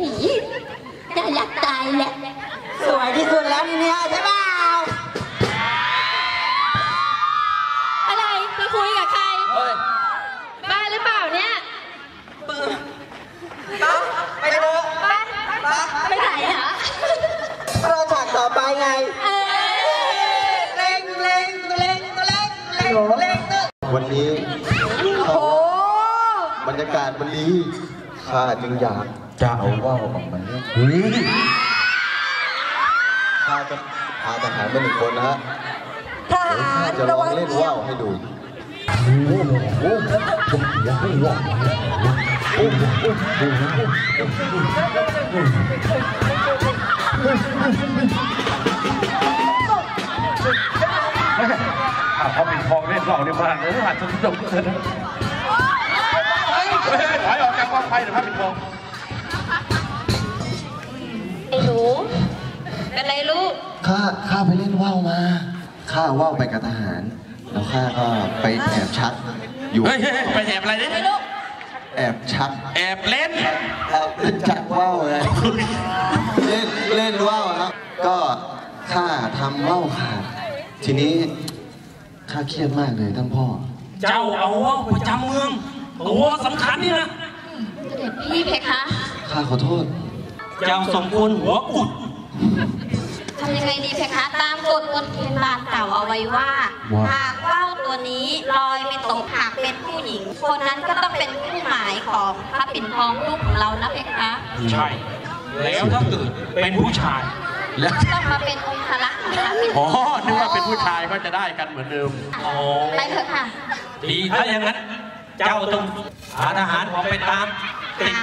อีจะอยากตายแหละสวยที่สุดแล้วนี่เนี่ยใช่เปล่าอะไรไปคุยกับใครบ้าหรือเปล่าเนี่ยไปเถอะไปไหนเหรอเราฉากต่อไปไงเออเล่งเล่งเล่งเล่งเล่งเล่งเล่งวันนี้โอ้บรรยากาศวันนี้ข้าจึงอยาก จะเอาว่าวออกมาเล่นข้าจะพาทหารมาหนึ่งคนนะฮะทหารจะลระองวังเล่นเที่ยว่าววให้ดูอ้าวเขาปิดทองเล่นเราเนี่ยมาเลยอาจจะจบเลยนะเฮ้ยถอยออกจากกองไฟเดี๋ยวพระปิดทอง ไอ้หนูเป็นไรลูก ข้าข้าไปเล่นว่าวมา ข้าเอาว่าวไปกับทหาร แล้วข้าก็ไปแอบชัก อยู่ เฮ้ยเฮ้ยเฮ้ยไปแอบอะไรเนี่ยแอบชักแอบเล่นแอบชักว่าวไงเล่นเล่นว่าวครับก็ข้าทำว่าวขาดทีนี้ข้าเครียดมากเลยท่านพ่อ เจ้าเอาว่าวประจำเมืองตัวสำคัญนี่นะ พี่เพคะข้าขอโทษ เจ้าสมควรหัวกุดทำยังไงดีเพคะ ตามกฎบนเทียนบานเก่าเอาไว้ว่า ว่า หากว่าวตัวนี้ลอยไปตกหากเป็นผู้หญิง คนนั้นก็ต้องเป็นผู้หมายของพระปิ่นทองลูกของเรานะเพคะ ใช่ แล้วถ้าเกิดเป็นผู้ชาย แล้วต้องมาเป็นองค์พระของพระปิ่นทอ๋อองนึกว่าเป็นผู้ชายก็จะได้กันเหมือนเดิม อ๋อ ไปเถอะค่ะ ดีถ้าอย่างนั้น เจ้าต้องหาทหารของไปตาม ติด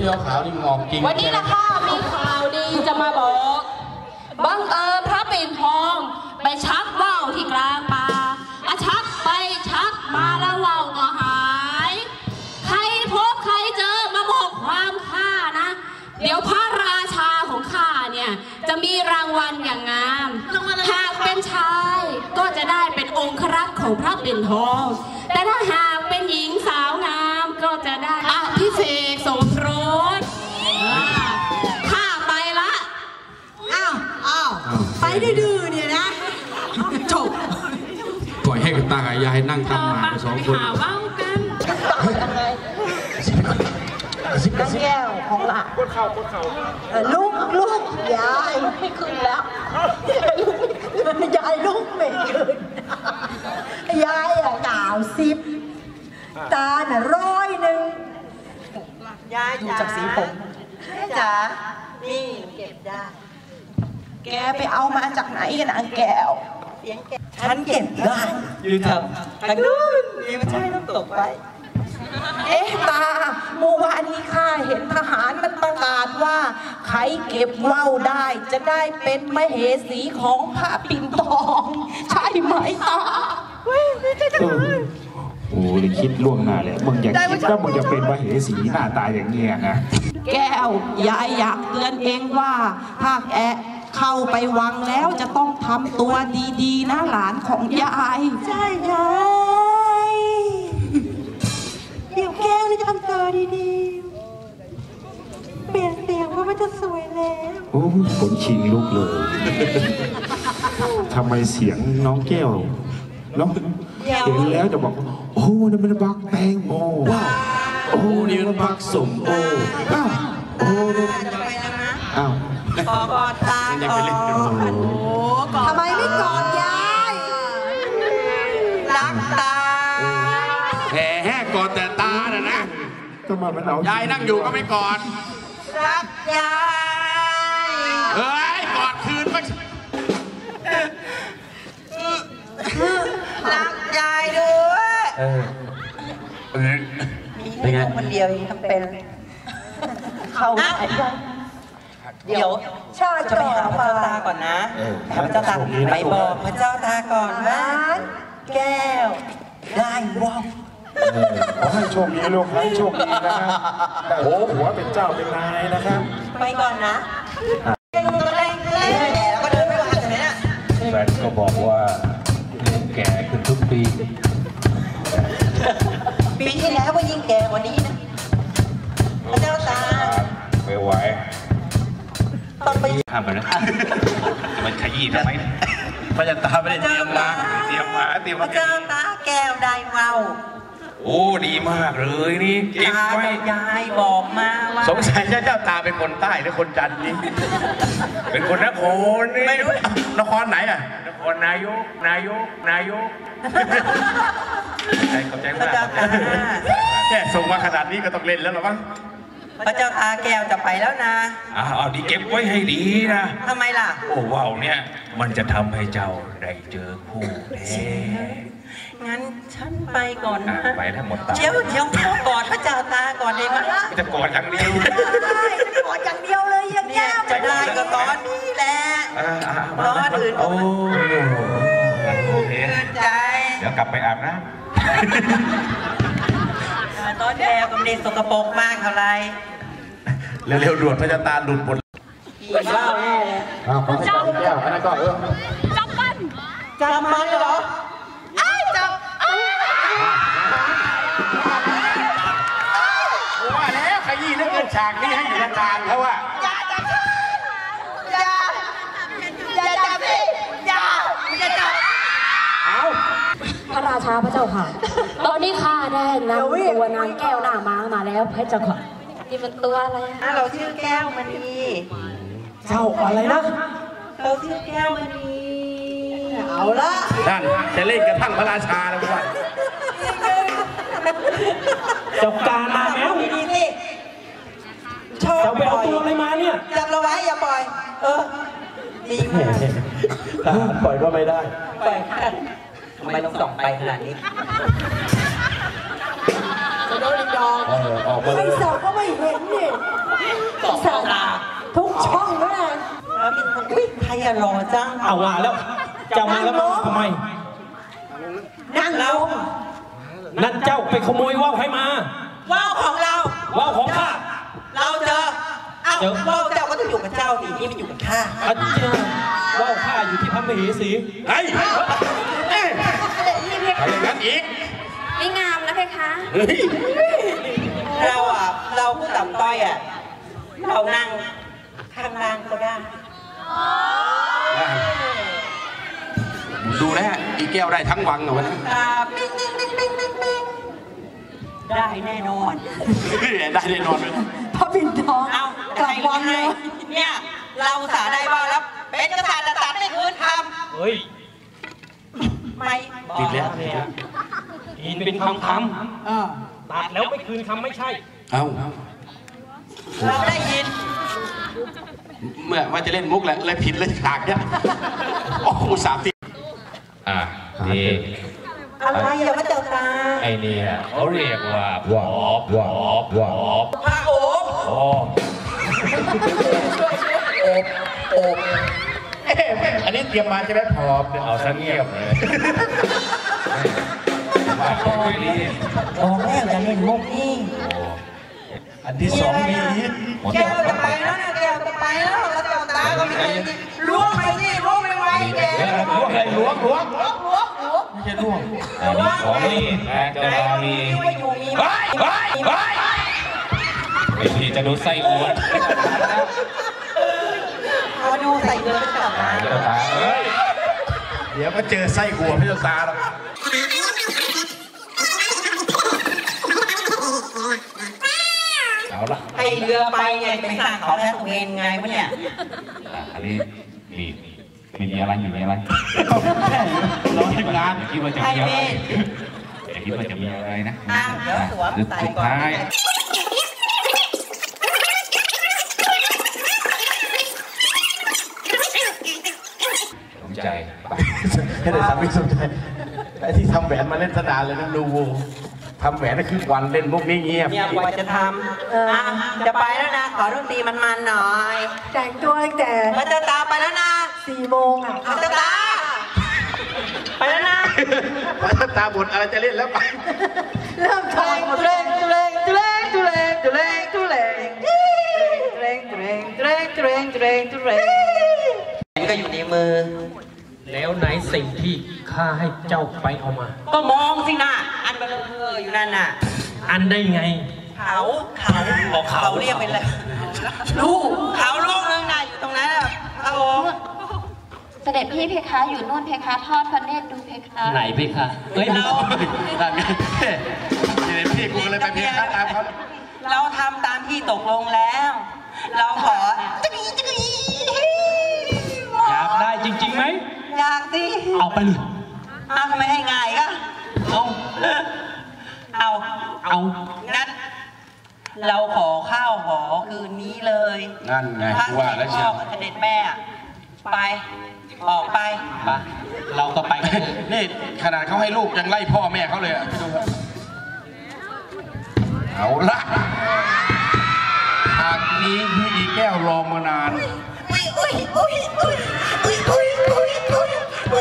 ที่ขาวๆนี่งอกจริงวันนี้นะข้ามีข่าวดีจะมาบอกบังเอิญพระปิ่นทอง ไปชักว่าวที่กลางป่าอะชักไปชักมาแล้วว่าวก็หาย ใครพบใครเจอมาบอกความข้านะ เดี๋ยวพระราชาของข้าเนี่ยจะมีรางวัลอย่างงามหากเป็นชายก็จะได้เป็นองครักษ์ของพระปิ่นทอง แต่ถ้าหากเป็นหญิงสาวงามก็จะได้อภิเษกสม ยายนั่งทำหมาไปสองคนหาว่าวกันน้องแก้วของหลานปวดเข่าปวดเข่าลูกลูกยายไม่ขึ้นแล้วยายลูกไม่ขึ้นยายอะเก่าสิบตาน่ะร้อยหนึ่งยายดูจากสีผมจ๋านี่เก็บได้ แกไปเอามาจากไหนกันนางแก้ว ฉันเก็บได้ยืนทำทางนู้นยืนใช่น้ำตกไปเอ๊ะตาเมื่อวานนี้ข้าเห็นทหารมันประกาศว่า ใครเก็บว่าวได้ จะได้เป็นมเหสีของพระปิ่นทอง ใช่ไหมตาเฮ้ยไม่ใช่ทหารโอ้ยคิดล่วงหน้าเลยมึงอย่าคิดว่ามึงจะเป็นมเหสีหน้าตายอย่างเงี้ยนะ แก้วยายอยากเตือนเองว่าถ้าแก เข้าไปวังแล้วจะต้องทำตัวดีๆ นะหลานของยาย ใช่ยายเดี๋ยวแก้วนี่จะทำตัวดีๆ เปลี่ยนเสียงเพราะมันจะสวยแล้ว โอ้ยขนชิงลุกเลยทำไมเสียงน้องแก้วน้องเห็นแล้วจะบอกว่าโอ้นั่นมันบักแตงโมว้าวโอ้นี่มันบักสมโออ้าวโอ้นี่อ้าว กอดตาก่อนโอ้กอดทำไมไม่กอดยายรักตาแห่แห่กอดแต่ตาน่ะนะทำไมมันเอายายนั่งอยู่ก็ไม่กอดรักยายเฮ้ยกอดคืนมั้งรักยายด้วยเออเออมีแค่คนเดียวเองทำเป็น เขาไหนยาย เดี๋ยว ชาติจะไปก่อนหาพระเจ้าตาก่อนนะหาพระเจ้าตาไปบอกพระเจ้าตาก่อนว่าร้านแก้ว ได้ว่าวเออขอให้โชคดีลูกให้โชคดีนะครับได้หัวเป็นเจ้าเป็นนายนะครับ ไปก่อนนะเล่นตัวเล่นเล่นแล้วก็เดินไปวางไหนน่ะแฟนก็บอกว่าแก่ขึ้นทุกปี ปีที่แล้วก็ยิ่งแก่กว่านี้นะพระเจ้าตา ไม่ไหว ต้องไปห้ามไปนะจะมันขยี้ทำไมพระจันตาไม่ได้เตรียมมาเตรียมมาเตรียมพมาระเจ้าตาแก้วได้ว่าวโอ้ดีมากเลยนี่เก็บตาไว้กับยายบอกมาว่าสงสัยเจ้าเจ้าตาเป็นคนใต้หรือคนจันทร์นี่เป็นคนนครนี่ไม่รู้นครไหนอะนครนายกนายกนายกใจเข้าใจพระมากเจ้าตาแค่ส่งมาขนาดนี้ก็ต้องเล่นแล้วหรอมั้ง พระเจ้าตาแก้วจะไปแล้วนะอ่าเอาดีเก็บไว้ให้ดีนะทำไมล่ะ โอ้ว้าวเนี่ย มันจะทำให้เจ้าได้เจอคู่แท้งั้นฉันไปก่อนอะนะ ไปทั้งหมดตามเดี๋ยวเดี๋ยวพ่อกอดพระเจ้าตาก่อนได้ไหมล่ะจะกอดอย่างเดียวได้กอดอย่างเดียวเลยยังเนี่ยแก้วจะได้ก็ตอนนี้แหละอ่าอ่าตอนอื่นโอ้โอเคใจ เดี๋ยวกลับไปอาบน้ตอน แก้วก็ไม่ได้สกปรกมากเท่าไหรเร็วๆด่วนพระเจ้าตาหลุดหมดอีกเล่าแน่เลยอ้าวขอให้จ้าเป็นแก้วอันนั้นก็เออจำมันเหรอไอ้จับว่าแล้วขยี้เรื่องฉากนี้ให้อยู่นานๆแล้วว่าอย่าจับอย่าอย่าจับสิอย่าอย่าจับ พ ระราชาพระเจ้าค่ะ ตอนนี้ข้าได้นำตัวนางแก้วหน้าม้ามาแล้วพระเจ้าค่ะนี่มันตัวอะไรอะอะเราชื่อแก้วมณีเจ้าอะไรนะ เราชื่อแก้วมณีเอาละท่านจะเล่นกระทั่งพระราชาแล้วว่าเจ้าการมาแล้วดีสิชอบเจ้าไปเอาตัวอะไรมาเนี่ยจับเราไว้อย่าปล่อย เออดีมากทหารปล่อยก็ไม่ได้ปล่อยค่ะ ทำไมต้องส่องไปขนาดนี้เออออกมาเลไม่ยสอบก็ไม่เห็นนี่ส่องเข้าตาทุกช่องเลยนะแล้วมีคนวิ่งใครอะรอจังเอาว่าแล้วเจ้ามาแล้วมาทำไม นั่งลงนั่นเจ้าไปขโมยว่าวให้มาว่าวของเรา ว่าวของข้า เราเจอเอ้าเดี๋ยวว่าวเจ้าก็ต้องอยู่กับเจ้าดินี่มันอยู่กับข้าอาจารย์ว่าวข้าอยู่ที่พระมเหสีเฮ้ยเอ้ย ทำอย่างนั้นอีกไม่งามนะเพคะเฮ้ยเราอะเราผู้ต่ำต้อยอะเรานั่งข้างล่างก็ได้ดูแลวอีแก้วได้ทั้งวังเอาไว้ตาปิ้งปิ้งปิ้งปิ้งปิ้งปิ้งได้แน่นอน ได้แน่นอนเลยพระปิ่นทองเอากลับวังเลย เนี่ย เราสาได้ว่าแล้วเป็นกษัตริย์แต่ตัดไม่คืนคเฮ้ยำ ไม่ติดแล้วอินเป็นคำคำตัดแล้วไม่คืนคำไม่ใช่ เอ้าเราได้ยิน เมื่อว่าจะเล่นมุกแหละเลยผิดเลยฉากเนี่ยโอ้โหสามทีอะนี่อะไรอย่ามาเจ้าตาไอเนี่ยเขาเรียกว่าหวอบหวอบหวอบพระโอบอ๋ออั อันนี้เตรียมมาใช่ไหมพอบเอาซะเงียบเลยว่าเขาไม่รีบอกแล้วอย่าเล่นมุกนี่อันที่สองมีแก้วจะไปแล้วนะแก้วจะไปแล้วพระเจ้าตาก็ม่เคยล้วงไปสิล้วงไปไวแกล้วงเลยล้วงล้วงล้วงล้วงล้วงไม่ใช่ล้วงของนี่นะเจ้าไหนตามีมีว่าอยู่มีไปไปไปไอ้ที่จะดูไส้อัวมาดู ใส่เกลือไปก่อนนะเจ้าตาเอ้ยเดี๋ยวก็เจอไส้หัวพี่เจ้าตาหรอกเอาละให้เรือไปไงไปสร้างเขาแท้ตัวเองไงวะเนี่ยอันนี้มีมีอะไรอยู่ในอะไรรอทีมงานอย่าคิดว่าจะมีอะไรอย่าคิดว่าจะมีอะไรนะอะเดี๋ยวสวมใส่สุดก่อน ท้าย สน ใจไปให้ได้สามีสนใจไอ้ที่ทำแหวนมาเล่นสนานเลยนะดูวงทำแหวนนั่นคือวันเล่นมุกนี้เงียบเนี่ยกว่าจะทำอะจะไปแล้วนะขอดนตรีมันๆหน่อย แต่งตัวตั้งแต่พระเจ้าตาไปแล้วนะสี่โมงอะพระเจ้าตาไปแล้วนะพระเจ้าตาบนอะไรจะเล่นแล้วไปเริ่มถอดหมดตุเลเรยงตุเรงตุเรงตุเรงตุเรงตุเรงตุเรงตุเรงตุเรงตุเรงตุเรงตุเรงก็อยู่ในมือ แล้วไหนสิ่งที่ข้าให้เจ้าไปเอามา ก็มองสินะอันเบลออยู่นั่นน่ะ อันได้ไง เขาเขาบอกเขา เรียกเป็นอะไรลูกเขาลูกนึงน่ะอยู่ตรงนั้นน่ะพระองค์เสด็จพี่เพคะอยู่นู่นเพคะทอดพระเนตรดูเพคะไหนพี่คะเฮ้ยเรานั่นไงเดี๋ยวพี่กูก็เลยไปเพียงข้าตามเขาเราทำตามที่ตกลงแล้ว เราขอจะดีจะดีอยากได้จริงๆไหมอ ยากสิเอาไปเลยอ้าวทำไมให้ง่ายก็เอาเอาเอางั้นเราขอข้าวหอคืนนี้เลยนั่นไงพระกูว่าแล้วเชียวพ่อกับเสด็จแม่อะไปออกไปไปเราก็ไปกันเถอะนี่ขนาดเขาให้ลูกยังไล่พ่อแม่เขาเลยอะพี่ดูครับเอาละฉากนี้พี่อีแก้วรอมานานอุ้ยอุ้ยอุ้ยอุ้ยอุ้ยอุ้ย กร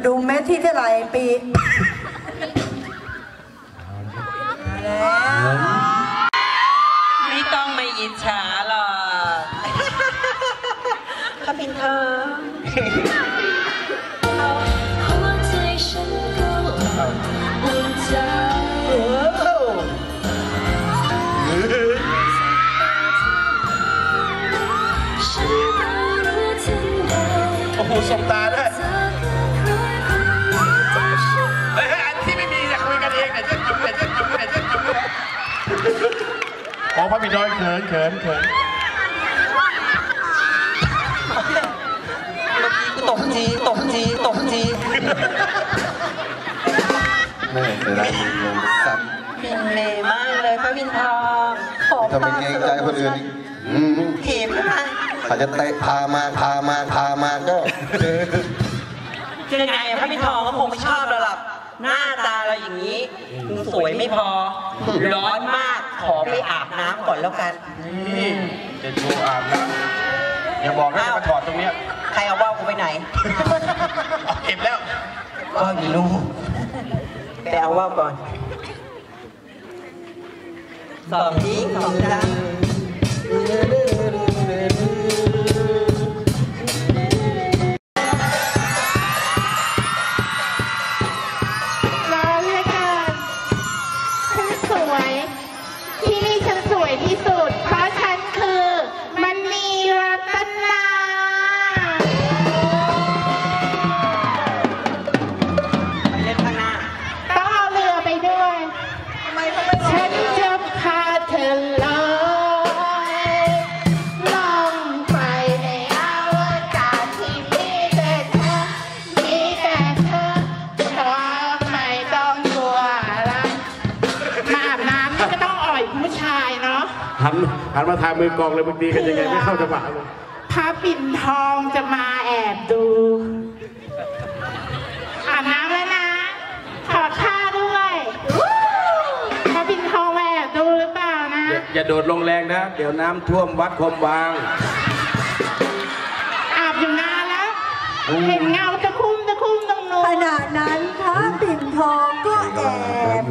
ะดุมเม็ดที่เท่าไหร่ปี โอ้พระบิดอยเขินเขินเขินตกจีตกจีตกจีแม่เสียดายลงสัตว์พินเลมากเลยพระพินทองขอถ้าไม่ผ้าเกรงใจคนอื่นอีกอืมเข็มนะเขาจะเตะพามาพามาพามาก็คือยังไงพระพินทองก็คงไม่ชอบเราหรอก หน้าตาเราอย่างนี้สวยไม่พอ ร้อนมากขอไปอาบน้ำก่อนแล้วกัน นี่จะโชว์อาบน้ำอย่าบอกนะจะมาถอดตรงเนี้ยใครเอาว่าวกูไปไหนเอาเก็บแล้วว่าวอยู่นู่นไปเอาว่าวก่อนสองทิ้งสองจัง มือกองเลยบางทีกันยังไงไม่เข้าจังหวะเลยพระปิ่นทองจะมาแอบดูอาบน้ำแล้วนะถอดผ้าด้วยพระปิ่นทองแอบดูหรือเปล่านะ อย่าโดดลงแรงนะ เดี๋ยวน้ำท่วมวัดคมบางอาบอยู่นานแล้ว เห็นเงาตะคุ่มตะคุ่มตรงนู้นขณะนั้นพระปิ่นทองก็แอบ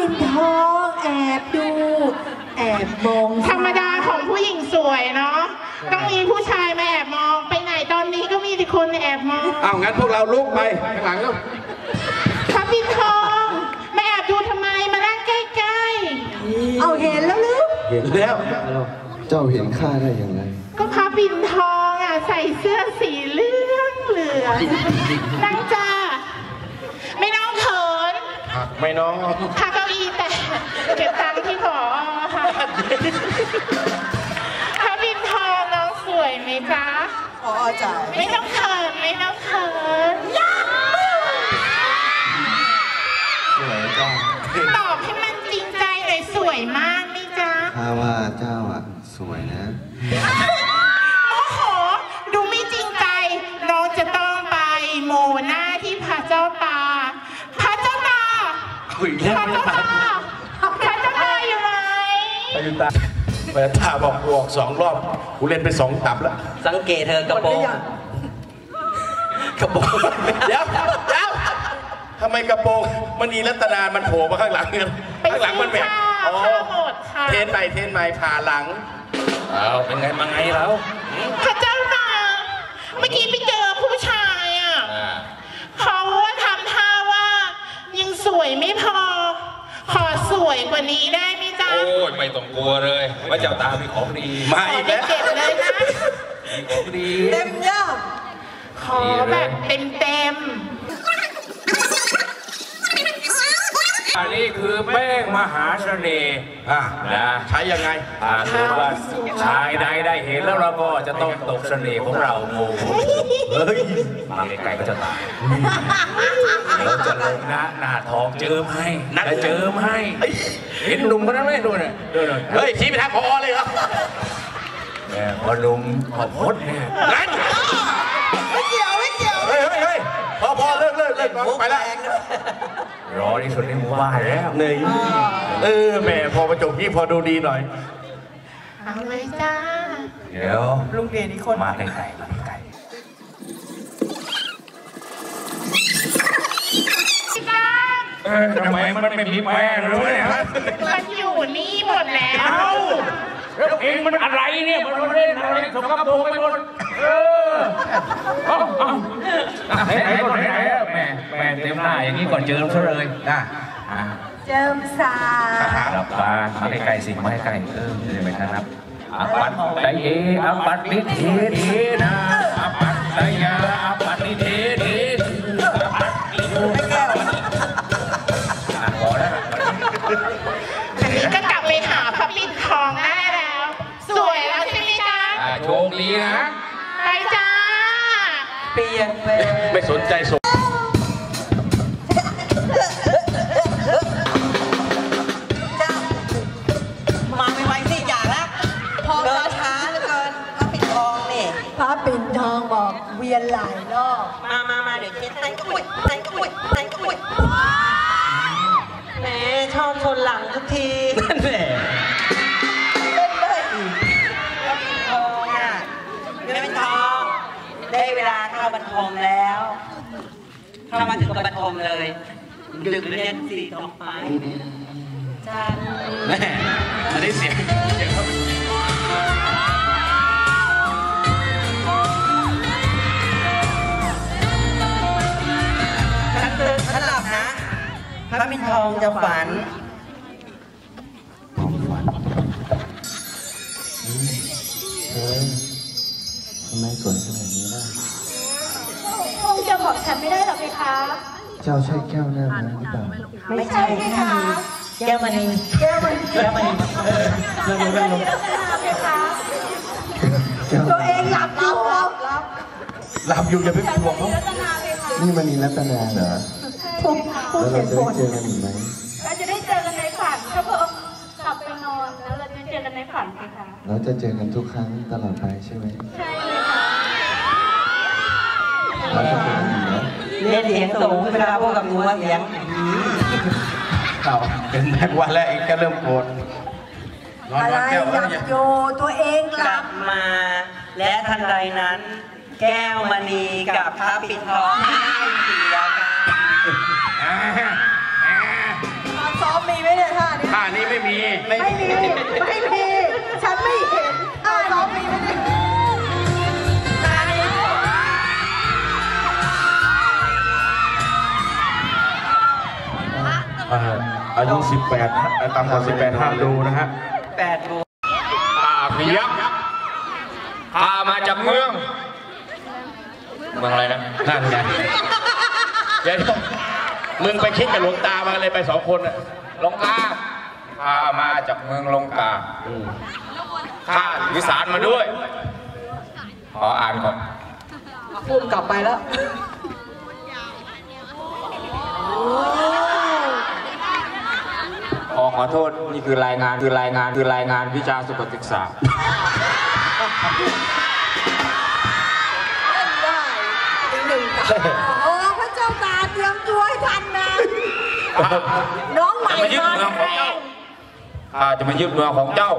ดู แอบมองธรรมดาของผู้หญิงสวยเนาะต้องมีผู้ชายมาแอบมองไปไหนตอนนี้ก็มีแต่คนแอบมองเอางั้นพวกเราลุกไปข้างหลังแล้วพระปิ่นทองมาแอบดูทำไมมานั่งใกล้เอาเห็นแล้วหรือเห็นแล้ว เจ้าเห็นข้าได้อย่างไรๆก็พระปิ่นทองอะใส่เสื้อสีเหลืองเหลืองนั่งจ้าไม่ต้องเขินไม่น้องถ้า เก้าอี้แต่เก็บตังค์ที่ขอค่ะพระปิ่นทองน้องสวยไหมจ๊ะพอจ่ายไม่ต้องเขินไม่ต้องเขินสวยเจ้าตอบให้มันจริงใจเลยสวยมากไหมจ๊ะข้าว่าเจ้า คุยแล้วพระเจ้าตาพระเจ้าตาอยู่ไหนไปดูตาไปตาบอกบอกสองรอบกูเล่นไปสองตับแล้ว สังเกตเธอกระโปรงกระโปรงเดี๋ยวเดี๋ยวทำไมกระโปรงมันอีรัตนา มันโผล่มาข้างหลังเนี่ยข้างหลังมันแบบไปซื้อข้าวข้าวหมดค่ะเทนไปเทนไปผ่าหลังเอาเป็นไงมาไงแล้วพระเจ้าตา เมื่อกี้ไปเจอผู้ชายอะ เขาว่าทำท่าว่า ยังสวยไม่พอ ขอส วยกว่านี้ได้ไหมจ๊ะโอ้ยไม่ต้องกลัวเลยว่าเจ้าตามีของดีมาอีกแล้วเก็บเลยนะมีของดีเต็มย่าขอแบบเต็มเต็ม อันนี้คือแป้งมหาเสน่ห์อะนะใช้ยังไงถ้าเกิดว่าชายใดได้เห็นแล้วเราก็จะต้องตกเสน่ห์ของเราโง่เฮ้ยมาไกลๆก็จะตายเราจะลงนะหน้าทองเจิมให้จะเจิมให้เห็นหนุ่มคนนั้นไหมดูหน่อยดูหน่อยเฮ้ยชี้ไปทางพอเลยครับแม่พอหนุ่มพอพดเนี่ยงั้น เลิกเลิกเลิกไปแล้วรอที่สุดในหมู่บ้านแล้วหนึ่งเออแหม่พอประจบพี่พอดูดีหน่อยๆเอาเลยจ้า เดี๋ยวลุงเดนอีกคนมาไกลๆมาไกลพี่จ้าๆเออทำไมมันไม่มีแป้งเลยฮะมันอยู่นี่หมดแล้วเอ้า แล้วเองมันอะไรเนี่ยมันเล่นอะไรสกปรกไปหมดเออเอาเอาไหนไหนก่อนไหนไหนแม่แม่เต็มหน้าอย่างนี้ก่อนเจอซะเลยอะอะเจิมสาหลับตามาใกล้ๆสิมาใกล้ๆเออจะได้ไม่ทันนับอาปัตตะเยอาปัตติเทเทนะอาปัตตะยาอาปั เปลี่ยนแปลงไม่สนใจส่งมาไม่ไหวสิอย่าละเดินช้าเหลือเกินถ้าปิดทองนี่พระปิ่นทองบอกเวียนหลายรอบมามามาเดี๋ยวเช็ดไหนก็อุ้ยไหนก็อุ้ยไหนก็อุ้ยแหมชอบชนหลังทุกที นั่นแหละ เข้าบรรทมแล้ว เข้ามาถึงกับบรรทมเลย ดึกเรียนสี่ตองไปจันแม่อันนี้เสียงเสียงเขาฉันตื่นฉันหลับนะพระมินทองจะฝันเธอทำไมสวยขนาดนี้ล่ะ คงจะบอกฉันไม่ได้หรอกไหมคะเจ้าใช่แก้วหน้าม้าหรือเปล่าไม่ใช่ค่ะแก้วมณีแก้วมณีแก้วมณีเออเรื่องรู้เรื่องรู้แก้วตัวเองหลับอยู่หลับหลับหลับอยู่อย่าไปห่วงเขานี่มันนีรัตนาเหรอผู้ผู้แล้วเขีเรายนจะบได้ทเจอกันอีกไหมเราจะได้เจอกันในฝันถ้าพระองค์กลับไปนอนแล้วเราจะเจอกันในฝันไหมคะเราจะเจอกันทุกครั้งตลอดไปใช่ไหมใช่ เลยค่ะเราจะเจอกันอีกนะเล่นเสียงสูงเวลาพูดกับหนูว่าเสียงเอาเป็นแม็กวันแล้วเองก็เริ่มโกรธนอนอะไรวันแก้วหลับอยู่ตัวเองหกลัลับบมา และทันใดนั้น แก้วมณีกับพระปิดทองได้เสียกันตอนซ้อมมีไหมท่านี้ไม่มี ไม่มี ไม่มี ฉันไม่เห็นอ้าวน้องมีไม่ได้ เอ่ออายุ 18ฮะต่ำกว่า 18 ห้ามดูนะฮะ แปดโมงอาพยักข้ามาจากเมือง เมืองอะไรนะนั่นไงเดี๋ยวมึงไปคิดกับหลวงตามาเลยไปสองคนอะลงกาข้ามาจากเมืองลงกาข้าวิสารมาด้วย ขออ่านก่อน พุ่มกลับไปแล้ว อขอโทษนี่คือรายงานคือรายงานคือรายงานวิชาสุขศึกษาโอ้พระเจ้าตาเตรียมตัวให้ทันนะน้องใหม่จะมายึดมาเมืองของเจ้าข้าจะมายึดเมืองของเจ้า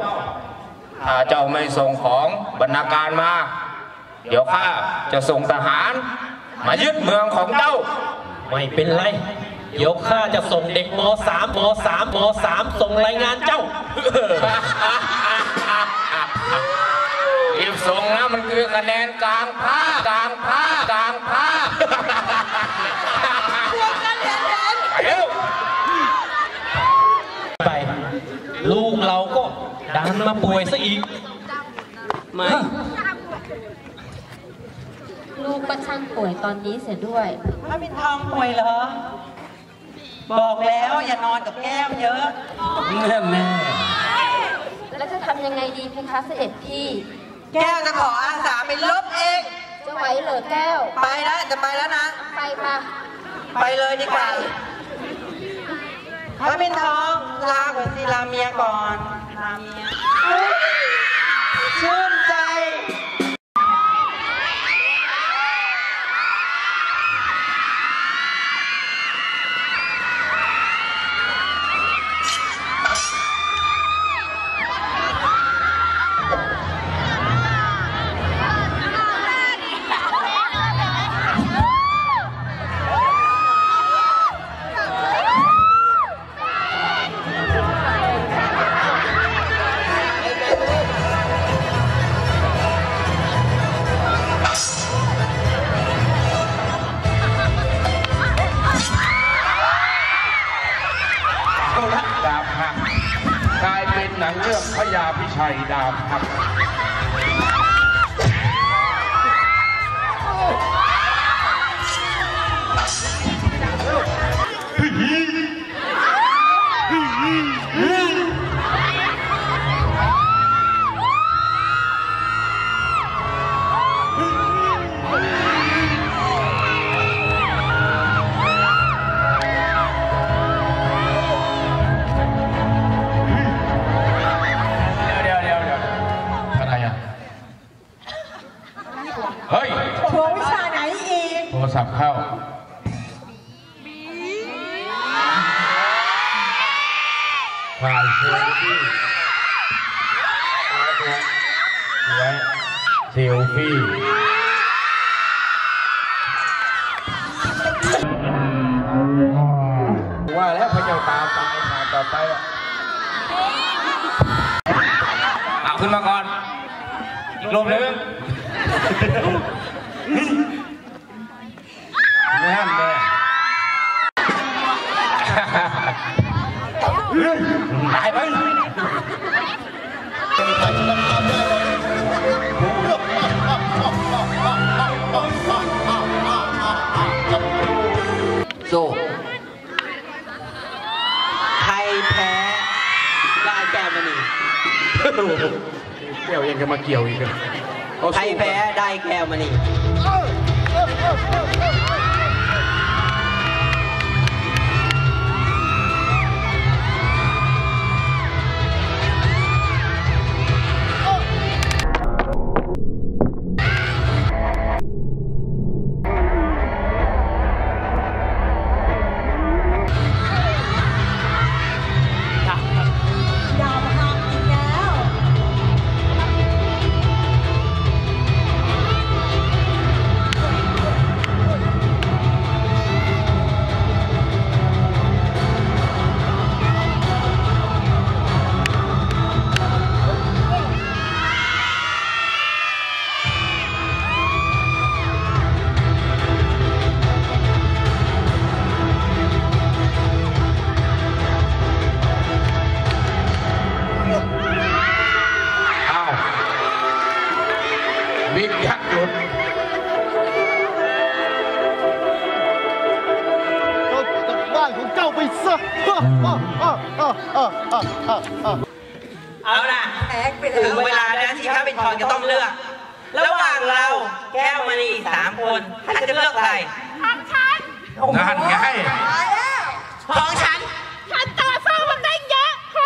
ถ้าเจ้าไม่ส่งของบรรณาการมา เดี๋ยวข้าจะส่งทหาร มายึดเมืองของเจ้า ไม่เป็นไร เดี๋ยวข้าจะส่งเด็กม .3 ม .3 ม .3 ส่งรายงานเจ้า รีบส่งนะมันคือคะแนนกลางภาคกลางภาคกลางภาคไปเร็วไป ลูกเราก็ดันมาป่วยซะอีก ไม่ลูกก็ช่างป่วยตอนนี้เสียด้วย พระปินทองป่วยเหรอ บอกแล้วอย่านอนกับแก้วเยอะแม่แม่แล้วจะทำยังไงดีเพคะเสด็จพี่ แก้วจะขออาสาไปลบเอง จะไหวเหรอแก้ว ไปแล้วจะไปแล้วนะ ไปค่ะไปเลยดีกว่าพระปินทองลาก่อนสิลาเมียก่อนลาเมีย ศัพท์เข้าถ่ายเซลฟี่ไว้เซลฟี่ว่าแล้วพระเจ้าตาตายมาต่อไปเอาขึ้นมาก่อนอีกลมหนึ่ง เกี่ยวยังจะมาเกี่ยวอีกเหรอใครแพ้ได้แก้วมานี่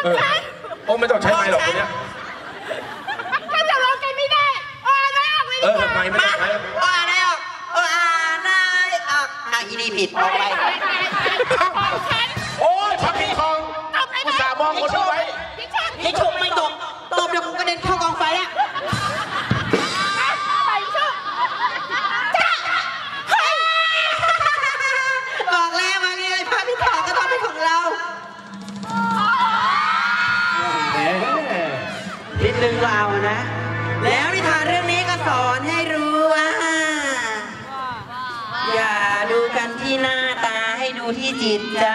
เยอะของเออฉันโอ้ไม่ต้องใช้ไม้หรอกคนเนี้ย ถ้าจะรอกันไม่ได้โอ้ยไม่ออกเลยเอดีอกว่าไม้ไม่ต้องใช้อ่านได้ออกเอออ่านได้ออกอะอีนี่ผิดออกไปของฉันโอ้ยพับพิงทองอุตส่าห์มองคนนี้ไว้ พี่ชักให้ฉุกไม่ตก จิตใจ